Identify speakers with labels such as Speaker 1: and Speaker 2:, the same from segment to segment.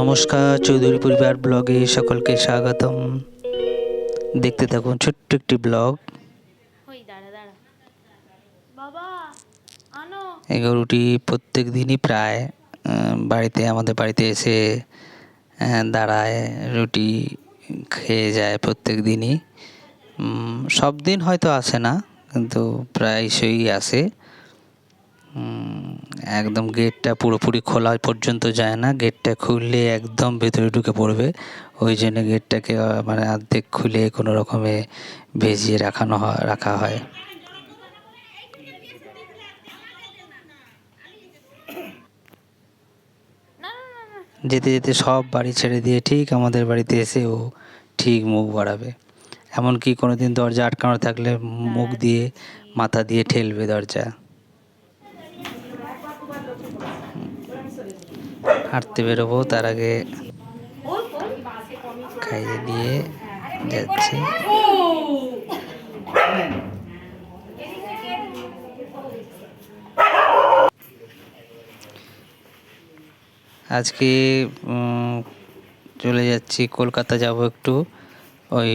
Speaker 1: নমস্কার চৌধুরী পরিবার ব্লগে সকলকে স্বাগতম। দেখতে থাকুন ছোট্ট একটি ব্লগ। এই গরুটি প্রত্যেক দিনই প্রায় বাড়িতে আমাদের বাড়িতে এসে দাঁড়ায় রুটি খেয়ে যায় প্রত্যেক দিনই। সব দিন হয়তো আসে না কিন্তু প্রায়শই আসে। একদম গেটটা পুরোপুরি খোলা পর্যন্ত যায় না। গেটটা খুললে একদম ভেতরে ঢুকে পড়বে। ওই জন্য গেটটাকে মানে অর্ধেক খুলে কোনো রকমে ভেজিয়ে রাখানো হয় রাখা হয়। যেতে যেতে সব বাড়ি ছেড়ে দিয়ে ঠিক আমাদের বাড়িতে এসে ও ঠিক মুখ বাড়াবে। এমনকি কোনো দিন দরজা আটকানো থাকলে মুখ দিয়ে মাথা দিয়ে ঠেলবে দরজা। হাঁটতে বেরোবো, তার আগে খাইয়ে দিয়ে যাচ্ছি। আজকে চলে যাচ্ছি, কলকাতা যাব একটু। ওই,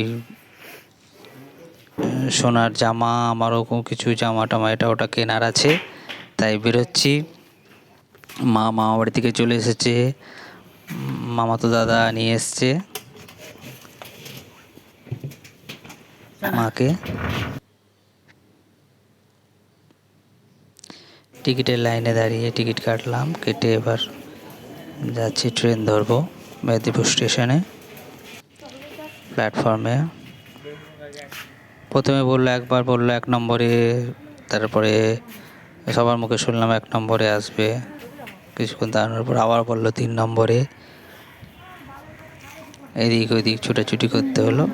Speaker 1: সোনার জামা, আমারও কিছু জামা টামা এটা ওটা কেনার আছে, তাই বেরোচ্ছি। মা মামা বাড়ি থেকে চলে এসেছে। মামাতো দাদা নিয়ে এসছে। মাকে। টিকিটের লাইনে দাঁড়িয়ে টিকিট কাটলাম, কেটে এবার যাচ্ছি ট্রেন ধরবো মেদিনীপুর স্টেশনে। প্ল্যাটফর্মে। প্রথমে বলল একবার, বলল এক নম্বরে, তারপরে সবার মুখে শুনলাম এক নম্বরে আসবে। কিছুক্ষণ দাঁড়ানোর পর আবার বলল তিন নম্বরে। এদিক ওইদিক ছুটাছুটি করতে হলো।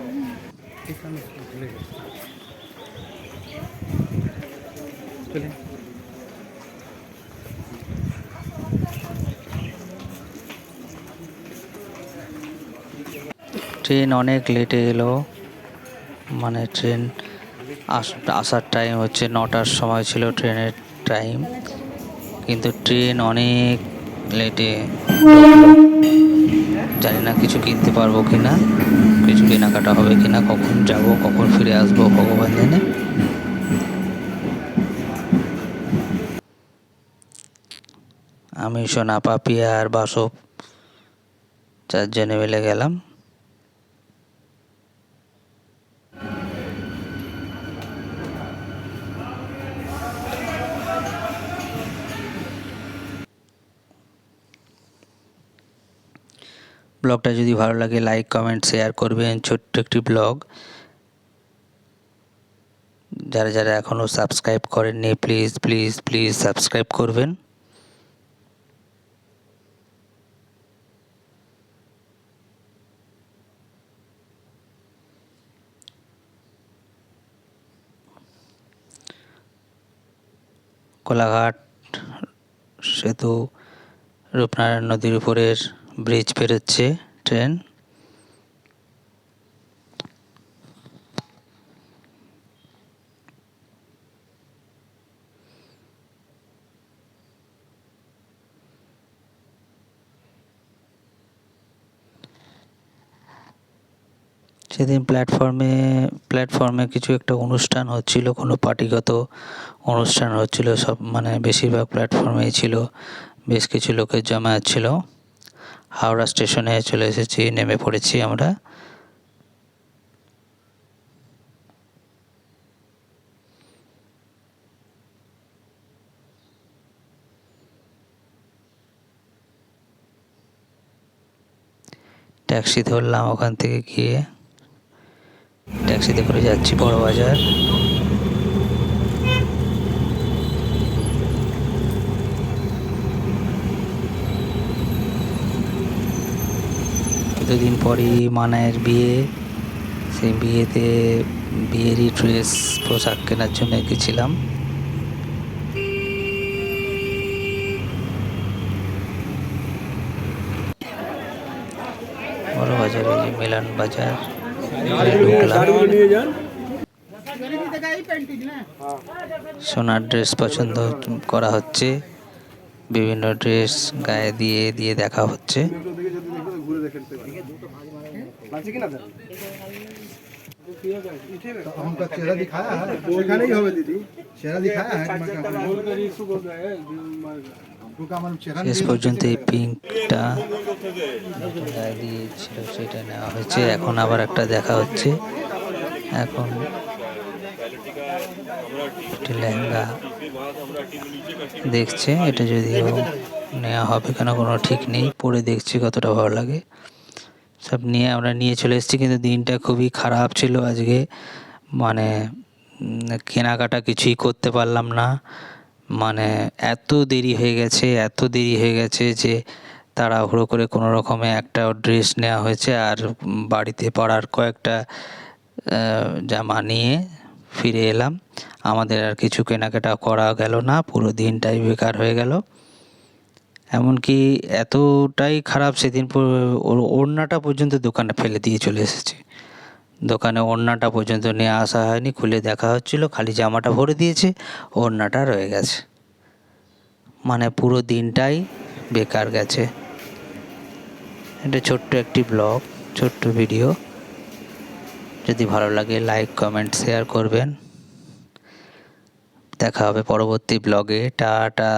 Speaker 1: ট্রেন অনেক লেটে এলো। মানে ট্রেন আস- আসার টাইম হচ্ছে নটার সময় ছিল ট্রেনের টাইম কিন্তু ট্রেন অনেক লেটে জানি না কিছু কিনতে পারব কি না কিছু কেনাকাটা হবে কি না কখন যাব, কখন ফিরে আসব, ভগবান জানে। আমি সোনা, পাপিয়া আর বাসব চারজনে মিলে গেলাম। ব্লগটা যদি ভালো লাগে লাইক কমেন্ট শেয়ার করবেন। ছোট্ট একটি ব্লগ। যারা যারা এখনও সাবস্ক্রাইব করেননি প্লিজ প্লিজ প্লিজ সাবস্ক্রাইব করবেন। কোলাঘাট, সেতু, রূপনারায়ণ নদীর উপরের ব্রিজ পেরোচ্ছে, ট্রেন। সেদিন প্ল্যাটফর্মে প্ল্যাটফর্মে কিছু একটা অনুষ্ঠান হচ্ছিল, কোনো পার্টিগত অনুষ্ঠান হচ্ছিল, সব মানে বেশিরভাগ প্ল্যাটফর্মেই ছিল, বেশ কিছু লোকের জমায়েত ছিল। হাওড়া স্টেশনে চলে এসেছি, নেমে পড়েছি আমরা। ট্যাক্সি ধরলাম ওখান থেকে গিয়ে। ট্যাক্সিতে করে যাচ্ছি বড় কিছুদিন পরই মানায়ের বিয়ে, সেই বিয়েতে বিয়েরই ড্রেস পোশাক কেনার জন্য গেছিলাম। বড় বাজারে মিলন বাজার সোনার ড্রেস পছন্দ করা হচ্ছে, বিভিন্ন ড্রেস গায়ে দিয়ে দিয়ে দেখা হচ্ছে।
Speaker 2: বাজারে ফেলতে পারি আছে কিনা দাদা
Speaker 3: तो हमका चेहरा दिखाया है
Speaker 2: এখানেই ही হবে दीदी
Speaker 3: चेहरा दिखाया है मैं क्या हमको का मालूम चेहरा
Speaker 1: শেষ
Speaker 3: नहीं
Speaker 1: পর্যন্ত এই পিঙ্কটা গায়ে দিয়েছিল সেটা নেওয়া হয়েছে এখন আবার একটা দেখা হচ্ছে এখন একটি লেহেঙ্গা দেখছে এটা যদিও নেওয়া হবে কেন কোনো ঠিক নেই। পরে দেখছি কতটা ভালো লাগে। সব নিয়ে আমরা নিয়ে চলে এসেছি, কিন্তু দিনটা খুবই খারাপ ছিল আজকে। মানে কেনাকাটা কিছুই করতে পারলাম না। মানে এত দেরি হয়ে গেছে, এত দেরি হয়ে গেছে যে তাড়াহুড়ো করে কোনো রকমে একটা ড্রেস নেওয়া হয়েছে আর বাড়িতে পরার কয়েকটা জামা নিয়ে ফিরে এলাম। আমাদের আর কিছু কেনাকাটা করা গেল না, পুরো দিনটাই বেকার হয়ে গেল। এমনকি এতটাই খারাপ সেদিন ওর ওড়নাটা পর্যন্ত দোকানে ফেলে দিয়ে চলে এসেছে। দোকানে ওড়নাটা পর্যন্ত নিয়ে আসা হয়নি, খুলে দেখা হচ্ছিল, খালি জামাটা ভরে দিয়েছে, ওড়নাটা রয়ে গেছে। মানে পুরো দিনটাই বেকার গেছে। এটা ছোট্ট একটি ব্লগ, ছোট্ট ভিডিও। যদি ভালো লাগে, লাইক, কমেন্ট, শেয়ার করবেন। দেখা হবে পরবর্তী ব্লগে। টাটা।